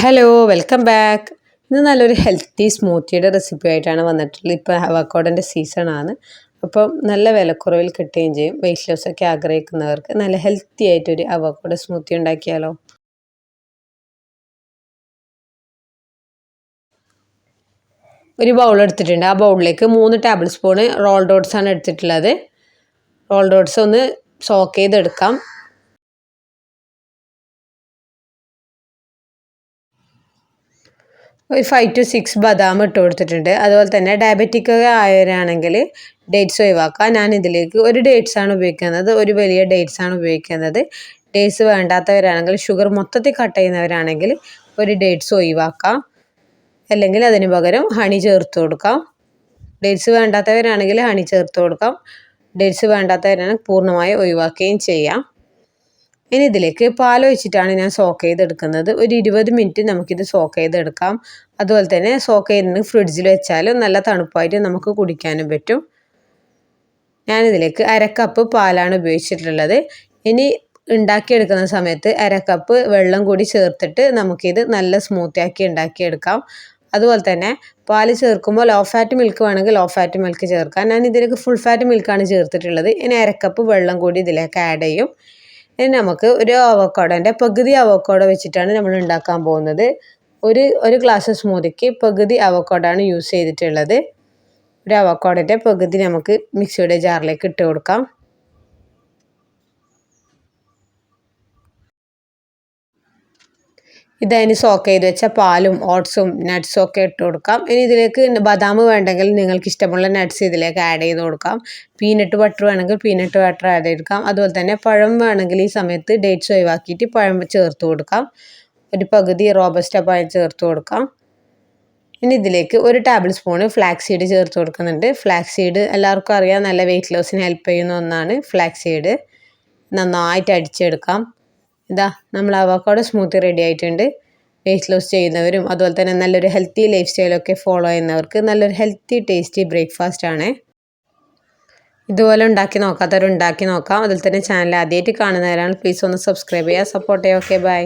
Hello welcome back ഇന്ന് നല്ലൊരു healthy സ്മൂത്തിയുടെ recipe ആയിട്ടാണ് വന്നിട്ടുള്ളത്. ഇപ്പോൾ അവക്കോടന്റെ സീസണാണ് അപ്പം നല്ല വിലക്കുറവിൽ കിട്ടുകയും ചെയ്യും. വെയിറ്റ് ലോസ് ഒക്കെ ആഗ്രഹിക്കുന്നവർക്ക് നല്ല ഹെൽത്തി ആയിട്ടൊരു അവക്കോട സ്മൂത്തി ഉണ്ടാക്കിയാലോ. ഒരു ബൗൾ എടുത്തിട്ടുണ്ട്. ആ ബൗളിലേക്ക് മൂന്ന് ടേബിൾ സ്പൂണ് റോൾ ഡോട്ട്സ് ആണ് എടുത്തിട്ടുള്ളത്. റോൾ ഡോട്ട്സ് ഒന്ന് സോക്ക് ചെയ്തെടുക്കാം. ഒരു ഫൈവ് ടു സിക്സ് ബദാം ഇട്ട് കൊടുത്തിട്ടുണ്ട്. അതുപോലെ തന്നെ ഡയബറ്റിക് ആയവരാണെങ്കിൽ ഡേറ്റ്സ് ഒഴിവാക്കുക ഞാൻ ഇതിലേക്ക് ഒരു ഡേറ്റ്സ് ആണ് ഉപയോഗിക്കുന്നത്. ഒരു വലിയ ഡേറ്റ്സ് ആണ് ഉപയോഗിക്കുന്നത്. ഡേറ്റ്സ് വേണ്ടാത്തവരാണെങ്കിൽ ഷുഗർ മൊത്തത്തിൽ കട്ട് ചെയ്യുന്നവരാണെങ്കിൽ ഒരു ഡേറ്റ്സ് ഒഴിവാക്കാം. അല്ലെങ്കിൽ അതിന് പകരം ഹണി ചേർത്ത് കൊടുക്കാം. ഡേറ്റ്സ് വേണ്ടാത്തവരാണെങ്കിൽ ഹണി ചേർത്ത് കൊടുക്കാം. ഡേറ്റ്സ് വേണ്ടാത്തവരാണെങ്കിൽ പൂർണമായി ഒഴിവാക്കുകയും ചെയ്യാം. ഇനി ഇതിലേക്ക് പാൽ ഒഴിച്ചിട്ടാണ് ഞാൻ സോക്ക് ചെയ്തെടുക്കുന്നത്. ഒരു ഇരുപത് മിനിറ്റ് നമുക്കിത് സോക്ക് ചെയ്തെടുക്കാം. അതുപോലെ തന്നെ സോക്ക് ചെയ്തിട്ട് ഫ്രിഡ്ജിൽ വെച്ചാലും നല്ല തണുപ്പായിട്ട് നമുക്ക് കുടിക്കാനും പറ്റും. ഞാനിതിലേക്ക് അരക്കപ്പ് പാലാണ് ഉപയോഗിച്ചിട്ടുള്ളത്. ഇനി ഉണ്ടാക്കിയെടുക്കുന്ന സമയത്ത് അരക്കപ്പ് വെള്ളം കൂടി ചേർത്തിട്ട് നമുക്കിത് നല്ല സ്മൂത്തിയാക്കി ഉണ്ടാക്കിയെടുക്കാം. അതുപോലെ തന്നെ പാൽ ചേർക്കുമ്പോൾ ലോ ഫാറ്റ് മിൽക്ക് വേണമെങ്കിൽ ലോ ഫാറ്റ് മിൽക്ക് ചേർക്കാം. ഞാൻ ഇതിലേക്ക് ഫുൾ ഫാറ്റ് മിൽക്കാണ് ചേർത്തിട്ടുള്ളത്. ഇനി അരക്കപ്പ് വെള്ളം കൂടി ഇതിലേക്ക് ആഡ് ചെയ്യും. ഇനി നമുക്ക് ഒരു അവക്കോടന്റെ പകുതി അവക്കോട വെച്ചിട്ടാണ് നമ്മൾ ഉണ്ടാക്കാൻ പോകുന്നത്. ഒരു ഒരു ഗ്ലാസ് സ്മൂതിക്ക് പകുതി അവക്കോടാണ് യൂസ് ചെയ്തിട്ടുള്ളത്. ഒരു അവക്കോടന്റെ പകുതി നമുക്ക് മിക്സിയുടെ ജാറിലേക്ക് ഇട്ട് കൊടുക്കാം. ഇതതിന് സോക്ക് ചെയ്ത് വെച്ച പാലും ഓട്സും നട്ട്സും ഒക്കെ ഇട്ട് കൊടുക്കാം. ഇനി ഇതിലേക്ക് ബദാം വേണ്ടെങ്കിൽ നിങ്ങൾക്ക് ഇഷ്ടമുള്ള നട്ട്സ് ഇതിലേക്ക് ആഡ് ചെയ്ത് കൊടുക്കാം. പീനട്ട് ബട്ടർ വേണമെങ്കിൽ പീനട്ട് ബട്ടർ ആഡ് ചെയ്തെടുക്കാം അതുപോലെ തന്നെ പഴം വേണമെങ്കിൽ ഈ സമയത്ത് ഡേറ്റ്സ് ഒഴിവാക്കിയിട്ട് പഴം ചേർത്ത് കൊടുക്കാം. ഒരു പകുതി റോബസ്റ്റ പഴം ചേർത്ത് കൊടുക്കാം. ഇനി ഇതിലേക്ക് ഒരു ടേബിൾ സ്പൂണ് ഫ്ലാക്സ് സീഡ് ചേർത്ത് കൊടുക്കുന്നുണ്ട്. ഫ്ലാക്സ് സീഡ് എല്ലാവർക്കും അറിയാം നല്ല വെയിറ്റ് ലോസിന് ഹെൽപ്പ് ചെയ്യുന്ന ഒന്നാണ് ഫ്ലാക്സ് സീഡ് നന്നായിട്ട് അടിച്ചെടുക്കാം. ഇതാ നമ്മൾ അവക്കോടെ സ്മൂത്തി റെഡി ആയിട്ടുണ്ട്. വെയിറ്റ് ലോസ് ചെയ്യുന്നവരും അതുപോലെ തന്നെ നല്ലൊരു ഹെൽത്തി ലൈഫ് സ്റ്റൈലൊക്കെ ഫോളോ ചെയ്യുന്നവർക്ക് നല്ലൊരു ഹെൽത്തി ടേസ്റ്റി ബ്രേക്ക്ഫാസ്റ്റ് ആണ്. ഇതുപോലെ ഉണ്ടാക്കി നോക്കാത്തവർ ഉണ്ടാക്കി നോക്കാം. അതുപോലെ തന്നെ ചാനൽ ആദ്യമായിട്ട് കാണുന്നവരാണ് പ്ലീസ് ഒന്ന് സബ്സ്ക്രൈബ് ചെയ്യുക സപ്പോർട്ട് ചെയ്യുക. Okay bye